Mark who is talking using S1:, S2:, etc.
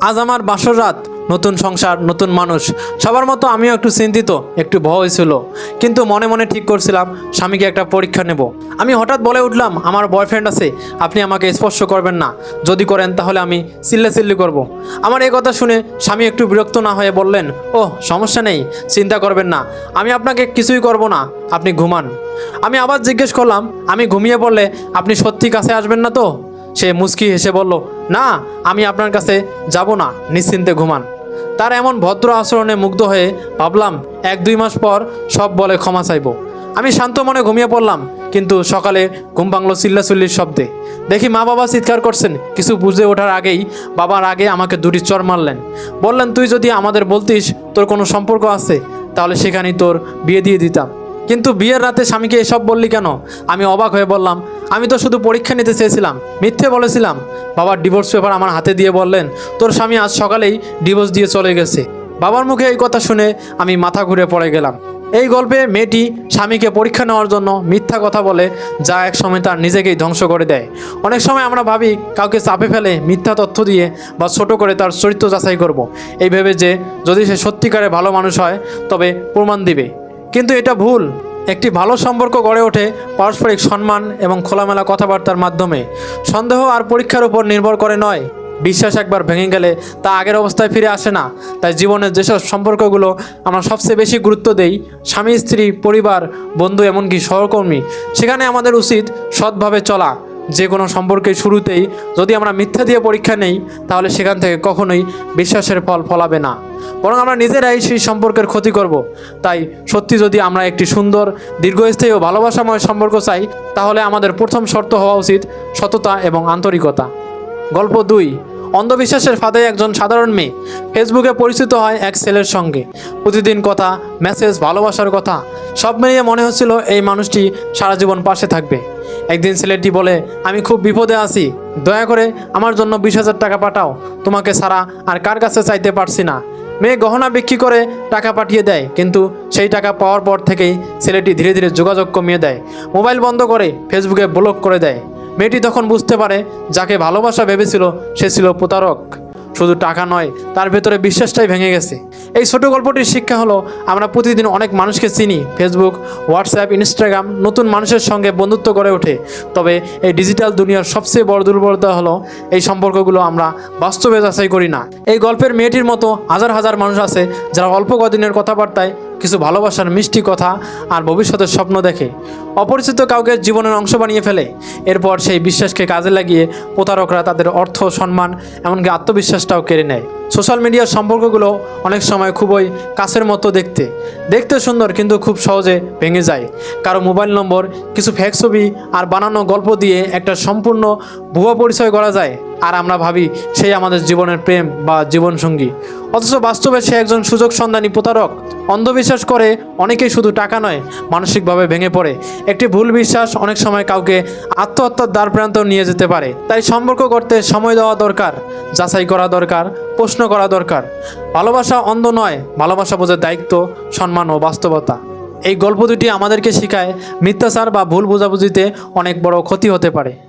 S1: আজ আমার বাসর রাত নতুন সংসার, নতুন মানুষ। সবার মতো আমিও একটু চিন্তিত, একটু ভয় হয়েছিল। কিন্তু মনে মনে ঠিক করছিলাম, স্বামীকে একটা পরীক্ষা নেব। আমি হঠাৎ বলে উঠলাম, আমার বয়ফ্রেন্ড আছে, আপনি আমাকে স্পর্শ করবেন না। যদি করেন তাহলে আমি চিল্লা চিল্লি করব। আমার এই কথা শুনে স্বামী একটু বিরক্ত না হয়ে বললেন ও সমস্যা নেই, চিন্তা করবেন না। আমি আপনাকে কিছুই করব না, আপনি ঘুমান। আমি আবার জিজ্ঞেস করলাম, আমি ঘুমিয়ে পড়লে আপনি সত্যি কাছে আসবেন না তো? সে মুচকি হেসে বলল, না, আমি আপনার কাছে যাব না, নিশ্চিন্তে ঘুমান। তার এমন ভদ্র আচরণে মুগ্ধ হয়ে ভাবলাম, এক দুই মাস পর সব বলে ক্ষমা চাইব। আমি শান্ত মনে ঘুমিয়ে পড়লাম, কিন্তু সকালে ঘুম ভাঙলো চিল্লাচিল্লির শব্দে। দেখি মা বাবা চিৎকার করছেন, কিছু বুঝে ওঠার আগেই বাবার আগে আমাকে দুটি চর মারলেন। বললেন, তুই যদি আমাদের বলতিস, তোর কোনো সম্পর্ক আছে, তাহলে সেখানেই তোর বিয়ে দিয়ে দিতাম। কিন্তু বিয়ের রাতে স্বামীকে এসব বললি কেন? আমি অবাক হয়ে বললাম, আমি তো শুধু পরীক্ষা নিতে চেয়েছিলাম, মিথ্যে বলেছিলাম। বাবার ডিভোর্স পেপার আমার হাতে দিয়ে বললেন, তোর স্বামী আজ সকালেই ডিভোর্স দিয়ে চলে গেছে। বাবার মুখে এই কথা শুনে আমি মাথা ঘুরে পড়ে গেলাম। এই গল্পে মেয়েটি স্বামীকে পরীক্ষা নেওয়ার জন্য মিথ্যা কথা বলে যা এক সময় তার নিজেকেই ধ্বংস করে দেয়। অনেক সময় আমরা ভাবি, কাউকে চাপে ফেলে মিথ্যা তথ্য দিয়ে বা ছোট করে তার চরিত্র যাচাই করব। এই ভেবে যে যদি সে সত্যিকারে ভালো মানুষ হয়, তবে প্রমাণ দিবে। কিন্তু এটা ভুল। একটি ভালো সম্পর্ক গড়ে ওঠে পারস্পরিক সম্মান এবং খোলামেলা কথাবার্তার মাধ্যমে। সন্দেহ আর পরীক্ষার উপর নির্ভর করে নয়। বিশ্বাস একবার ভেঙে গেলে তা আগের অবস্থায় ফিরে আসে না। তাই জীবনের যেসব সম্পর্কগুলো আমরা সবচেয়ে বেশি গুরুত্ব দেই, স্বামী, স্ত্রী, পরিবার, বন্ধু, এমনকি সহকর্মী, সেখানে আমাদের উচিত সৎভাবে চলা। যে কোনো সম্পর্কের শুরুতেই যদি আমরা মিথ্যা দিয়ে পরীক্ষা নেই, তাহলে সেখান থেকে কখনোই বিশ্বাসের ফল ফলাবে না। বরং আমরা নিজেরাই সেই সম্পর্কের ক্ষতি করব। তাই সত্যি যদি আমরা একটি সুন্দর, দীর্ঘস্থায়ী ও ভালোবাসাময় সম্পর্ক চাই, তাহলে আমাদের প্রথম শর্ত হওয়া উচিত সততা এবং আন্তরিকতা। গল্প দুই, অন্ধবিশ্বাসের ফাঁদে একজন সাধারণ মেয়ে ফেসবুকে পরিচিত হয় এক ছেলের সঙ্গে। প্রতিদিন কথা, মেসেজ, ভালোবাসার কথা, সব মিলিয়ে মনে হচ্ছিল এই মানুষটি সারা জীবন পাশে থাকবে। একদিন ছেলেটি বলে, আমি খুব বিপদে আছি। দয়া করে আমার জন্য বিশ হাজার টাকা পাঠাও। তোমাকে ছাড়া আর কার কাছে চাইতে পারছি না। মেয়ে গহনা বিক্রি করে টাকা পাঠিয়ে দেয়, কিন্তু সেই টাকা পাওয়ার পর থেকেই ছেলেটি ধীরে ধীরে যোগাযোগ কমিয়ে দেয়, মোবাইল বন্ধ করে ফেসবুকে ব্লক করে দেয়। মেয়েটি তখন বুঝতে পারে, যাকে ভালোবাসা ভেবেছিল সে ছিল প্রতারক। শুধু টাকা নয়, তার ভেতরে বিশ্বাসটাই ভেঙে গেছে। এই ছোট গল্পটির শিক্ষা হলো, আমরা প্রতিদিন অনেক মানুষকে চিনি ফেসবুক হোয়াটসঅ্যাপ ইনস্টাগ্রাম নতুন মানুষের সঙ্গে বন্ধুত্ব গড়ে ওঠে। তবে এই ডিজিটাল দুনিয়ার সবচেয়ে বড় দুর্বলতা হলো, এই সম্পর্কগুলো আমরা বাস্তবে যাচাই করি না। এই গল্পের মেয়েটির মতো হাজার হাজার মানুষ আছে, যারা অল্প কদিনের কথাবার্তায় কিছু ভালোবাসার মিষ্টি কথা আর ভবিষ্যতের স্বপ্ন দেখে। অপরিচিত কাউকে জীবনের অংশ বানিয়ে ফেলে। এরপর সেই বিশ্বাসকে কাজে লাগিয়ে প্রতারকরা তাদের অর্থ, সম্মান, এমনকি আত্মবিশ্বাসটাও কেড়ে নেয়। সোশ্যাল মিডিয়ার সম্পর্কগুলো অনেক সময় খুবই কাছের মতো দেখতে। দেখতে সুন্দর কিন্তু খুব সহজে ভেঙে যায়। কারও মোবাইল নম্বর, কিছু ফ্যাক ছবি আর বানানো গল্প দিয়ে একটা সম্পূর্ণ ভুয়া পরিচয় করা যায়। আর আমরা ভাবি সেই আমাদের জীবনের প্রেম বা জীবনসঙ্গী। অথচ বাস্তবে সে একজন সুযোগ সন্ধানী প্রতারক। অন্ধবিশ্বাস করে অনেকেই শুধু টাকা নয়, মানসিকভাবে ভেঙে পড়ে। একটি ভুল বিশ্বাস অনেক সময় কাউকে আত্মহত্যার দ্বার প্রান্ত নিয়ে যেতে পারে। তাই সম্পর্ক করতে সময় দেওয়া দরকার, যাচাই করা দরকার, প্রশ্ন করা দরকার। ভালোবাসা অন্ধ নয়, ভালোবাসা বোঝে দায়িত্ব, সম্মান ও বাস্তবতা। এই গল্প দুটি আমাদেরকে শেখায় মিথ্যাচার বা ভুল বোঝাবুঝিতে অনেক বড় ক্ষতি হতে পারে।